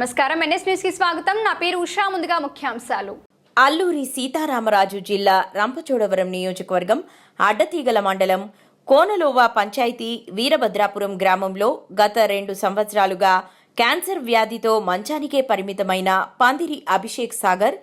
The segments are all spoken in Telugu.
నమస్కారం. ఎన్ఎస్ న్యూస్కి స్వాగతం. నా పేరు ఉషా. ముందుగా ముఖ్యాంశాలు. అల్లూరి సీతారామరాజు జిల్లా రంపచోడవరం నియోజకవర్గం అడ్డతీగల మండలం కోనలోవా పంచాయతీ వీరభద్రాపురం గ్రామంలో గత రెండు సంవత్సరాలుగా క్యాన్సర్ వ్యాధితో మంచానికే పరిమితమైన పందిరి అభిషేక్ సాగర్.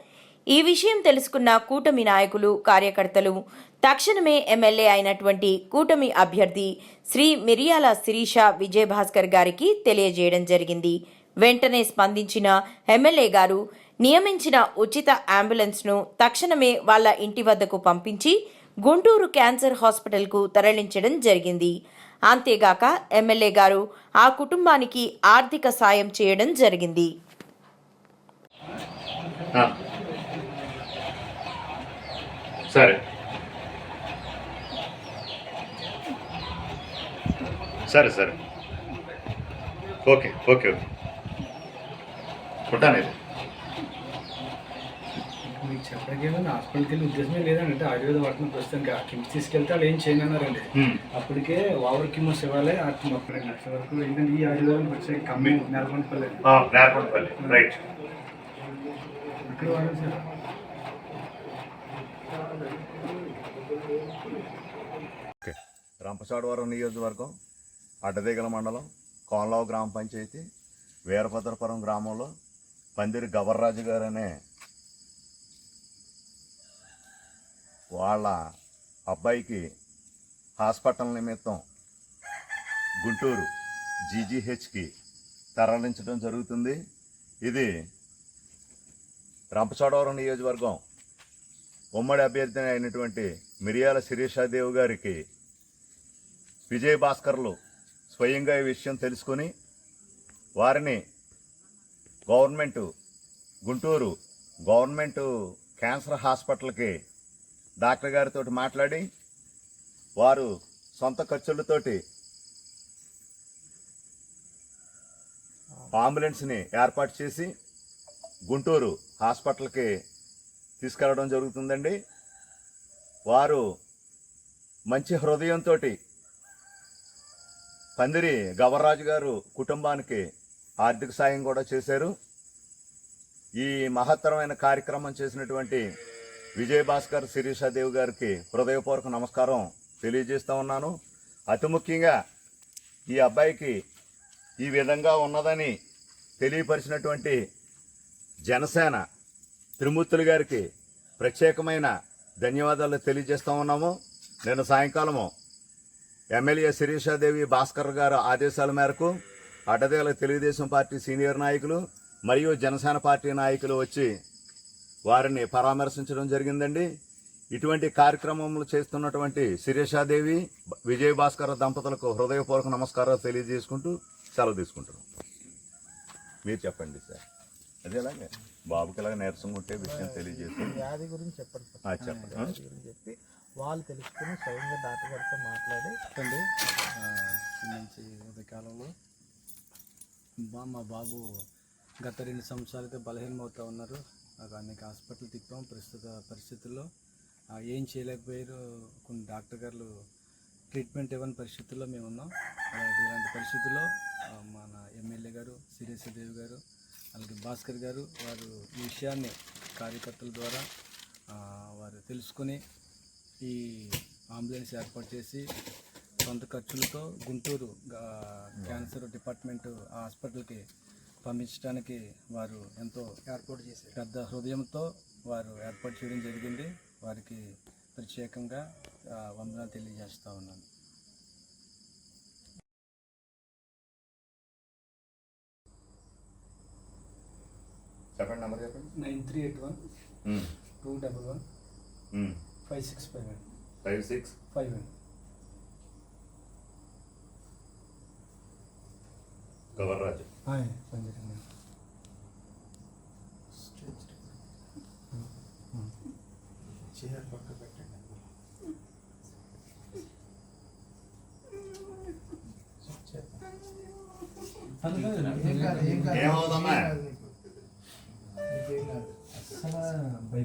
ఈ విషయం తెలుసుకున్న కూటమి నాయకులు కార్యకర్తలు తక్షణమే ఎమ్మెల్యే అయినటువంటి కూటమి అభ్యర్థి శ్రీ మిరియాల శిరీష విజయభాస్కర్ గారికి తెలియజేయడం జరిగింది. వెంటనే స్పందించిన ఎమ్మెల్యే గారు నియమించిన ఉచిత అంబులెన్స్ను తక్షణమే వాళ్ళ ఇంటి వద్దకు పంపించి గుంటూరు క్యాన్సర్ హాస్పిటల్కు తరలించడం జరిగింది. అంతేగాక ఎమ్మెల్యే గారు ఆ కుటుంబానికి ఆర్థిక సాయం చేయడం జరిగింది. సరే. సరే సరే. Okay okay okay. ఇది మీకు చెప్పడానికి ఏమన్నా హాస్పిటల్కి వెళ్ళి ఉద్దేశమే లేదండి అంటే ఆయుర్వేద వాటిని ప్రస్తుతానికి ఆ కిమ్స్ తీసుకెళ్తే వాళ్ళు ఏం చేయనన్నారండి. అప్పటికే ఓవర్ కిమోస్ ఇవ్వాలి ముప్పై లక్షల వరకు. ఏంటంటే ఈ ఆయుర్వేదం వచ్చే కమ్మి నెలకొండపల్లి. ఆ, నేర్పంపల్లి రైట్ ఇక్కడ వాడాలి సార్. ఓకే. రంపచోడవరం నియోజకవర్గం అడ్డదిగల మండలం కోనలావు గ్రామ పంచాయతీ వీరభద్రపురం గ్రామంలో పందిరి గవర్రాజు గారనే వాళ్ళ అబ్బాయికి హాస్పిటల్ నిమిత్తం గుంటూరు జీజీహెచ్కి తరలించడం జరుగుతుంది. ఇది రంపచోడవరం నియోజకవర్గం ఉమ్మడి అభ్యర్థి అయినటువంటి మిరియాల శిరీషాదేవి గారికి విజయ్ భాస్కర్లు స్వయంగా ఈ విషయం తెలుసుకొని వారిని గవర్నమెంట్ గుంటూరు గవర్నమెంట్ క్యాన్సర్ హాస్పిటల్కి డాక్టర్ గారితో మాట్లాడి వారు సొంత ఖర్చులతోటి అంబులెన్స్ని ఏర్పాటు చేసి గుంటూరు హాస్పిటల్కి తీసుకెళ్ళడం జరుగుతుందండి. వారు మంచి హృదయంతో పందిరి గవర్రాజు గారు కుటుంబానికి ఆర్థిక సాయం కూడా చేశారు. ఈ మహత్తరమైన కార్యక్రమం చేసినటువంటి విజయ భాస్కర్ శిరీషాదేవి గారికి హృదయపూర్వక నమస్కారం తెలియజేస్తూ ఉన్నాను. అతి ముఖ్యంగా ఈ అబ్బాయికి ఈ విధంగా ఉన్నదని తెలియపరిచినటువంటి జనసేన త్రిమూర్తులు గారికి ప్రత్యేకమైన ధన్యవాదాలు తెలియజేస్తూ ఉన్నాము. నేను సాయంకాలము ఎమ్మెల్యే శిరీషాదేవి భాస్కర్ గారు ఆదేశాల మేరకు అడ్డదేల తెలుగుదేశం పార్టీ సీనియర్ నాయకులు మరియు జనసేన పార్టీ నాయకులు వచ్చి వారిని పరామర్శించడం జరిగిందండి. ఇటువంటి కార్యక్రమములు చేస్తున్నటువంటి శిరీషాదేవి విజయ్ భాస్కర్ దంపతులకు హృదయపూర్వక నమస్కారాలు తెలియజేసుకుంటూ సెలవు తీసుకుంటున్నాం. మీరు చెప్పండి సార్. అదేలాగే బాబుకి ఇలాగ నీరసంగా ఉంటే విషయం తెలియజేసి. వ్యాధి గురించి చెప్పండి చెప్పండి. గురించి చెప్పి వాళ్ళు తెలుసుకుని స్వయంగా డాక్టర్ గారితో మాట్లాడి మంచి ఉదయకాలంలో బా మా బాబు గత రెండు సంవత్సరాలుగా బలహీనమవుతూ ఉన్నారు. అనేక హాస్పిటల్ తిప్పాం. ప్రస్తుత పరిస్థితుల్లో ఏం చేయలేకపోయారు. కొన్ని డాక్టర్ గారు ట్రీట్మెంట్ ఇవ్వని పరిస్థితుల్లో మేము ఉన్నాం. అలాంటి ఇలాంటి పరిస్థితుల్లో మన ఎమ్మెల్యే గారు సిరేశ్వరదేవి గారు అలాగే భాస్కర్ గారు వారు ఈ విషయాన్ని కార్యకర్తల ద్వారా వారు తెలుసుకొని ఈ అంబులెన్స్ ఏర్పాటు చేసి సొంత ఖర్చులతో గుంటూరు క్యాన్సర్ డిపార్ట్మెంట్ హాస్పిటల్కి పంపించడానికి వారు ఎంతో ఏర్పాటు చేశారు. పెద్ద హృదయంతో వారు ఏర్పాటు చేయడం జరిగింది. వారికి ప్రత్యేకంగా వందనాలు తెలియజేస్తా ఉన్నాను. చెప్పండి నెంబర్ చెప్పండి. Nine three eight one two double one five six five five six five Gavarraju చీర పక్క పెట్టండి. ఏం కాదు, ఏం కాదు. ఏమవుదమ్మా?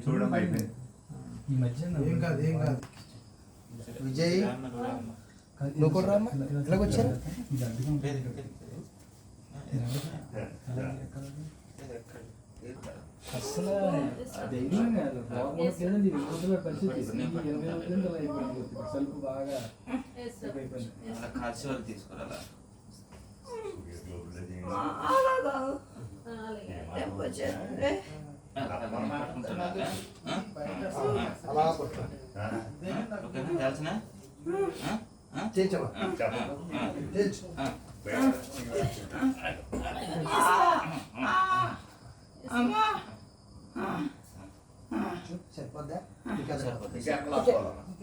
చూడమ్మా అయిపోయింది. ఈ మధ్య ఏం కాదు ఏం కాదు. విజయ్ నువ్వు కూడా రామ్మా? ఇలాగొచ్చారు అసలు ధైర్యం కాదు బాగుంది కదండి ఇరుగుతున్న పరిస్థితి ఈ ఇరవై రోజులు అలా అయిపోయింది కొద్దిగా సలుపు బాగా కాల్చి వాళ్ళు తీసుకురాలా తెలిసినా. చేయించు.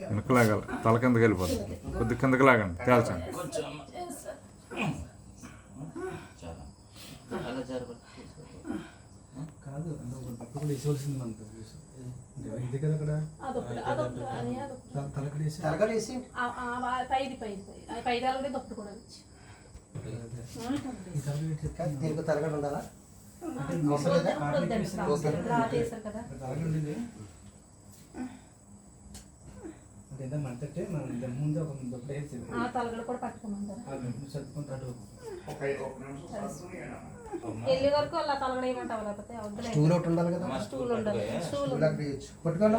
వెనక్కి లాగాలి తల కిందకి వెళ్ళిపోతుంది కొద్ది కిందకి లాగండి. తేల్చండి. కాదు కూడా వేసవలసింది మనకు ఇది కదా అక్కడ తల- తలకడ వేసి తరగడేసి పైది. పైది పైది పైదాలు కూడా దొప్పుడు కూడా ఈ తలకడ వేసి కానీ దీనికి తరగడ ఉండాలా వెళ్ళే వరకు అలా తలగడ ఏమంటావు లేకపోతే స్టూల్ ఒకటి ఉండాలి కదా స్టూల్ ఉండాలి పట్టుకోండి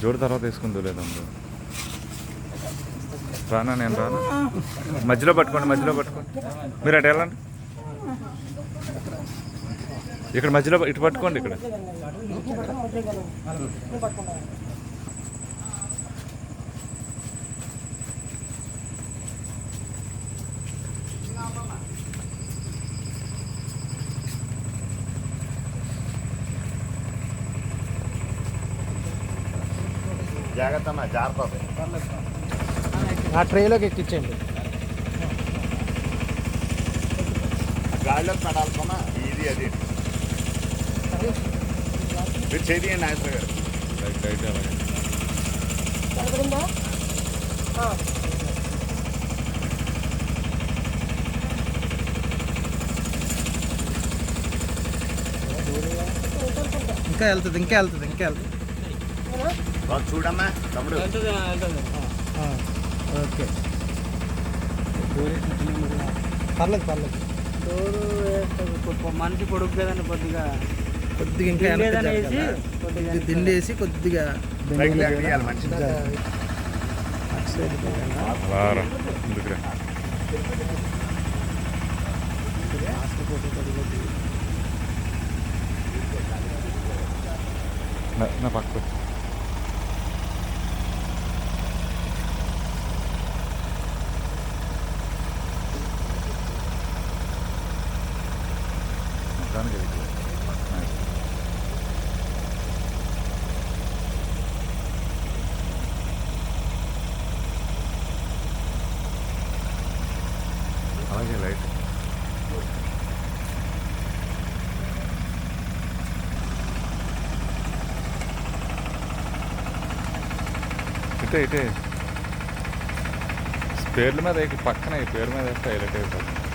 జోడు తర్వాత వేసుకుందో లేదందు రానా నేను రానా? మధ్యలో పట్టుకోండి మధ్యలో పట్టుకోండి. మీరు అటు వెళ్ళండి. ఇక్కడ మధ్యలో ఇటు పట్టుకోండి ఇక్కడ. జాగ్రత్త అమ్మా జాగ్రత్త ఆ ట్రేలోకి ఎక్కించండి గాలిలోకి పడాలమ్మా ఇది అది. మీరు చేయండి నాగేశ్వర గారు. లైట్ లైట్ అలాగే. ఇంకా వెళ్తుంది ఇంకా వెళ్తుంది ఇంకా వెళ్తుంది. బాగా చూడమ్మా తమ్ముడు. ఓకే. పర్లేదు పర్లేదు. మనిషి పొడుగు కదండి కొద్దిగా కొద్దిగా ఇంకా. కొద్దిగా దిండు వేసి కొద్దిగా నా పక్క అలాగే లైట్. ఇటే ఇటే. పేర్ల మీద పక్కన ఈ పేరు మీద వేస్తే హైలైట్ అయిపోతుంది